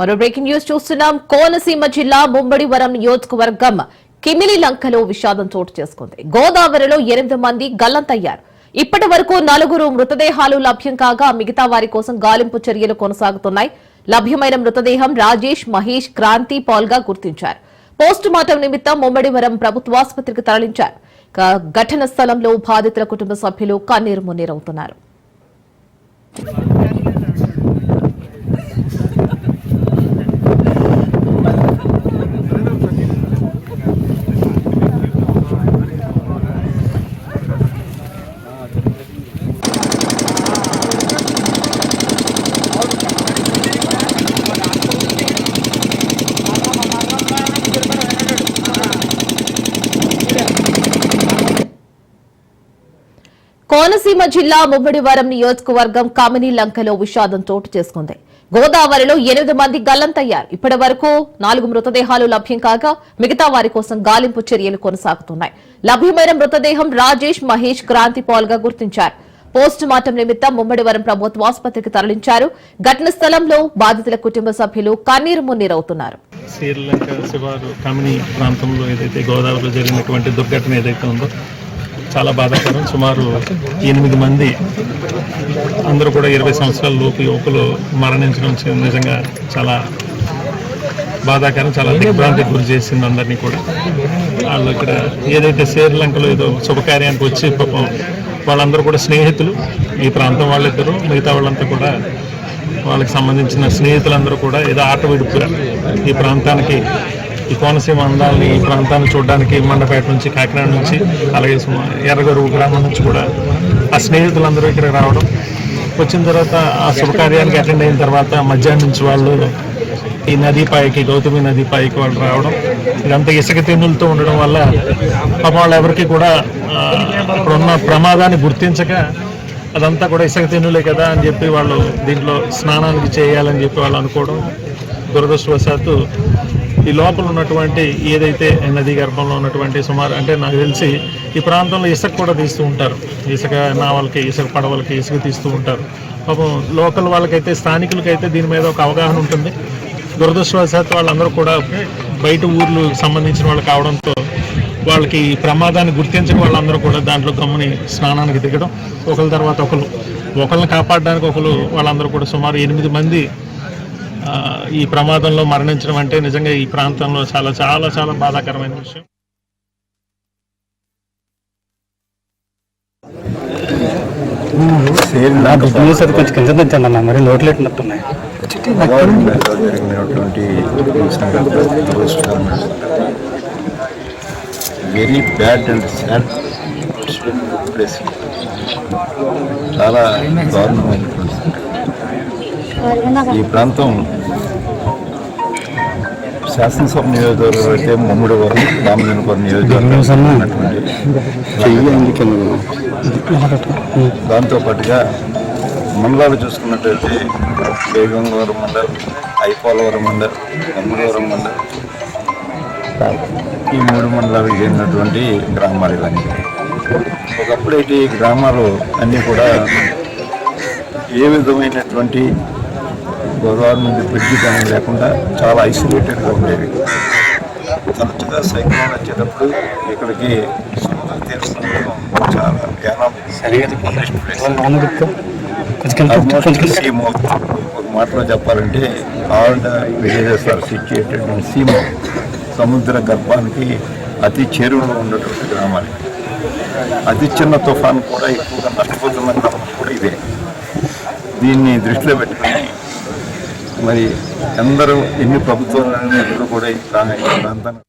మరో breaking news చూస్తున్నాం. కోనసీమ జిల్లా ముంబడివరం నియోజకవర్గం కిమిలి లంకలో విషాదం చోటు చేసుకుంది. గోదావరిలో ఎనిమిది మంది గల్లంతయ్యారు. ఇప్పటి వరకు నలుగురు మృతదేహాలు లభ్యం కాగా మిగతా వారి కోసం గాలింపు చర్యలు కొనసాగుతున్నాయి. లభ్యమైన మృతదేహం రాజేష్ మహేష్ క్రాంతి పాల్గా గుర్తించారు. పోస్టు మార్టం నిమిత్తం ముమ్మడివరం ప్రభుత్వాసుపత్రికి తరలించారు. ఘటన స్థలంలో బాధితుల కుటుంబ సభ్యులు కన్నీరు మున్నీరవుతున్నారు. కోనసీమ జిల్లా ముమ్మడివరం నియోజకవర్గం కామిని లంకలో విషాదం చోటు చేసుకుంది. గోదావరిలో ఎనిమిది మంది గల్లంతయ్యారు. ఇప్పటి వరకు నాలుగు మృతదేహాలు లభ్యం కాగా మిగతా వారి కోసం గాలింపు చర్యలు కొనసాగుతున్నాయి. లభ్యమైన మృతదేహం రాజేష్ మహేష్ క్రాంతి పాల్గా గుర్తించారు. పోస్టు మార్టం నిమిత్తం ముమ్మడివరం ప్రభుత్వ ఆసుపత్రికి తరలించారు. ఘటన స్థలంలో బాధితుల కుటుంబ సభ్యులు కన్నీరు మున్నీరవుతున్నారు. శ్రీలంక శివారు కమిని ప్రాంతంలో ఏదైతే గోదావరిలో జరిగినటువంటి దుర్ఘటన ఏదైతే ఉందో చాలా బాధాకరం. సుమారు ఎనిమిది మంది అందరూ కూడా ఇరవై సంవత్సరాల లోపు యువకులు మరణించడం నిజంగా చాలా బాధాకరం చాలా దిగ్భ్రాంతి గురి చేసింది అందరినీ కూడా. వాళ్ళు ఇక్కడ ఏదైతే శ్రీలంకలో ఏదో శుభకార్యానికి వచ్చి పాపం వాళ్ళందరూ కూడా స్నేహితులు. ఈ ప్రాంతం వాళ్ళిద్దరూ మిగతా వాళ్ళంతా కూడా వాళ్ళకి సంబంధించిన స్నేహితులందరూ కూడా ఏదో ఆట విడుపు ఈ ప్రాంతానికి ఈ కోనసీమ అందాలని ఈ ప్రాంతాన్ని చూడడానికి మండపేట నుంచి కాకినాడ నుంచి అలాగే సుమ- గ్రామం నుంచి కూడా ఆ స్నేహితులందరూ ఇక్కడ రావడం. వచ్చిన తర్వాత ఆ శుభకార్యానికి అటెండ్ అయిన తర్వాత మధ్యాహ్నం నుంచి వాళ్ళు ఈ నదీపాయకి గౌతమి నదీపాయకి వాళ్ళు రావడం. ఇదంతా ఇసుక తెన్నులతో ఉండడం వల్ల పాపం వాళ్ళు ఎవరికి కూడా ఇప్పుడున్న అక్కడ ఉన్న ప్రమాదాన్ని గుర్తించక అదంతా కూడా ఇసుక తెన్నులే కదా అని చెప్పి వాళ్ళు దీంట్లో స్నానానికి చేయాలని చెప్పి వాళ్ళు అనుకోవడం దురదృష్టవశాత్తు ఈ లోపల ఉన్నటువంటి ఏదైతే నదీ గర్భంలో ఉన్నటువంటి సుమారు అంటే నాకు తెలిసి ఈ ప్రాంతంలో ఇసుక కూడా తీస్తూ ఉంటారు. ఇసుక నావలకి ఇసుక పడవలకి ఇసుక తీస్తూ ఉంటారు. పాపం లోకల్ వాళ్ళకైతే స్థానికులకైతే దీని మీద ఒక అవగాహన ఉంటుంది. దురదృష్టవశాత్తు వాళ్ళందరూ కూడా బయట ఊర్లు సంబంధించిన వాళ్ళు కావడంతో వాళ్ళకి ఈ ప్రమాదాన్ని గుర్తించిన వాళ్ళందరూ కూడా దాంట్లో గమ్ముని స్నానానికి దిగడం ఒకరి తర్వాత ఒకరు ఒకరిని కాపాడడానికి ఒకరు వాళ్ళందరూ కూడా సుమారు ఎనిమిది మంది ఈ ప్రమాదంలో మరణించడం అంటే నిజంగా ఈ ప్రాంతంలో చాలా చాలా చాలా బాధాకరమైన విషయం. కొంచెం కింద అన్న మరి ఎట్టినట్టున్నాయి very bad and sad place చాలా దారుణమైనటువంటి. ఈ ప్రాంతం శాసనసభ నియోజకవర్గం అయితే మమ్ముడివరం రామజనపురం నియోజకవర్గం ఉన్నటువంటి చెయ్యి కింద దాంతో పాటుగా మండలాలు చూసుకున్నట్టయితే బేగంగవరం మండల్ ఐపోలవరం మండల్ అమ్మడవరం మండల్ ఈ మూడు మండలాలకు చెందినటువంటి గ్రామాలు ఇవన్నీ ఒకప్పుడైతే ఈ గ్రామాలు అన్నీ కూడా ఏ విధమైనటువంటి గోదావరి నుండి బ్రిడ్జి కానీ లేకుండా చాలా ఐసోలేటెడ్గా ఉండేవి. తరచుగా సైక్లోన్ వచ్చేటప్పుడు ఇక్కడికి సముద్ర చాలా ఒక మాటలో చెప్పాలంటే all the villages are situated in సముద్ర గర్భానికి అతి చేరువలో ఉన్నటువంటి గ్రామాలు. అతి చిన్న తుఫాన్ కూడా ఎక్కువగా నష్టపోతున్న గ్రామం కూడా ఇదే. దీన్ని దృష్టిలో పెట్టుకుని మరి అందరూ ఎన్ని ప్రభుత్వాలు ఎప్పుడు కూడా ఈ ప్రాంతాన్ని